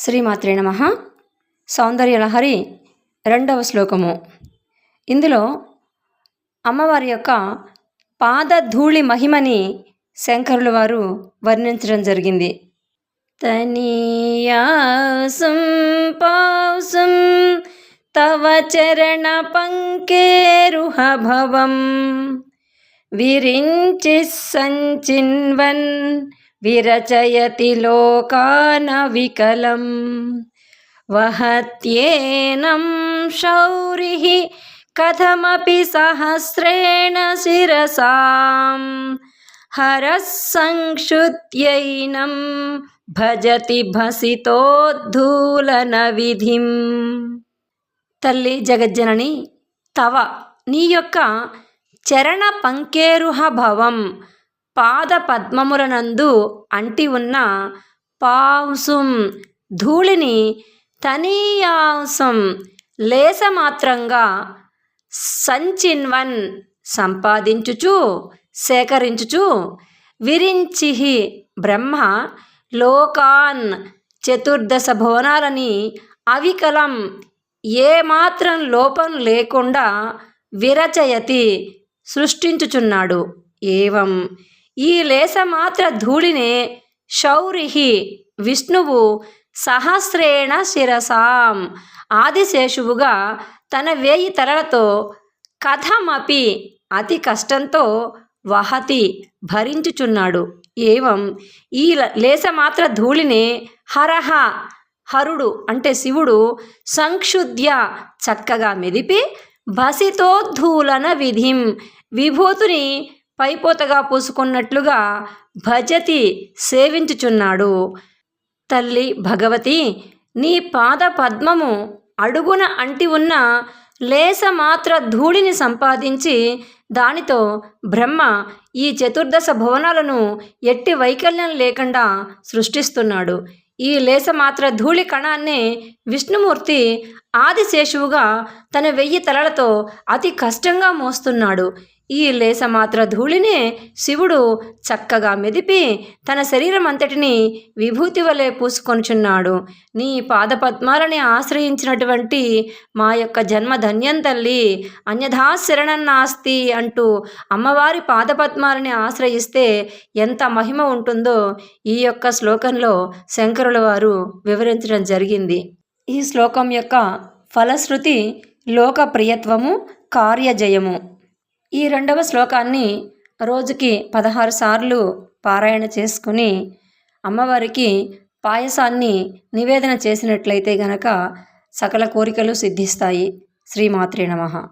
శ్రీమాత్రే నమ. సౌందర్యలహరి రెండవ శ్లోకము. ఇందులో అమ్మవారి యొక్క పాదధూళి మహిమని శంకరుల వారు వర్ణించడం జరిగింది. తనీయాసం పాసం తవ చరణ పంకేరుహ భవం. విరించి సంచిన్వన్ విరచయతి లోకానవికలం వహత్యేనం శౌరిः కథమపి సహస్రేణ శిరసాం. హరः సంక్షుత్యైనం భజతి భసితోద్ధూలన విధిం తల్లి జగజ్జనని తవ నీ యొక్క చరణ పంకేరుహ భవం పాద పద్మములనందు అంటి ఉన్న పాంసుం ధూళిని తనీయాంసం లేసమాత్రంగా సంచిన్వన్ సంపాదించుచు సేకరించుచు విరించిహి బ్రహ్మ లోకాన్ చతుర్దశ భువనాలని అవికలం ఏమాత్రం లోపం లేకుండా విరచయతి సృష్టించుచున్నాడు. ఏవం ఈ లేసమాత్ర ధూళినే శౌరిహి విష్ణువు సహస్రేణ శిరసాం ఆదిశేషువుగా తన వేయి తలలతో కథమపి అతి కష్టంతో వహతి భరించుచున్నాడు. ఏవం ఈ లేసమాత్ర ధూళినే హరహ హరుడు అంటే శివుడు సంక్షుద్య చక్కగా మెదిపి భసితోద్ధూలన విధిం విభూతుని పైపోతగా పూసుకున్నట్లుగా భజతి సేవించుచున్నాడు. తల్లి భగవతి నీ పాద పద్మము అడుగున అంటి ఉన్న లేసమాత్ర ధూళిని సంపాదించి దానితో బ్రహ్మ ఈ చతుర్దశ భువనాలను ఎట్టి వైకల్యం లేకుండా సృష్టిస్తున్నాడు. ఈ లేసమాత్ర ధూళి కణాన్ని విష్ణుమూర్తి ఆదిశేషువుగా తన వెయ్యి తలలతో అతి కష్టంగా మోస్తున్నాడు. ఈ లేసమాత్ర ధూళినే శివుడు చక్కగా మెదిపి తన శరీరం అంతటిని విభూతి వలె పూసుకొనుచున్నాడు. నీ పాదపద్మాలని ఆశ్రయించినటువంటి మా యొక్క జన్మ ధన్యం తల్లి అన్యథా శరణన్నాస్తి అంటూ అమ్మవారి పాదపద్మాలని ఆశ్రయిస్తే ఎంత మహిమ ఉంటుందో ఈ యొక్క శ్లోకంలో శంకరుల వారు వివరించడం జరిగింది. ఈ శ్లోకం యొక్క ఫలశ్రుతి లోకప్రియత్వము కార్యజయము. ఈ రెండవ శ్లోకాన్ని రోజుకి పదహారు సార్లు పారాయణ చేసుకుని అమ్మవారికి పాయసాన్ని నివేదన చేసినట్లయితే గనక సకల కోరికలు సిద్ధిస్తాయి. శ్రీమాత్రే నమ.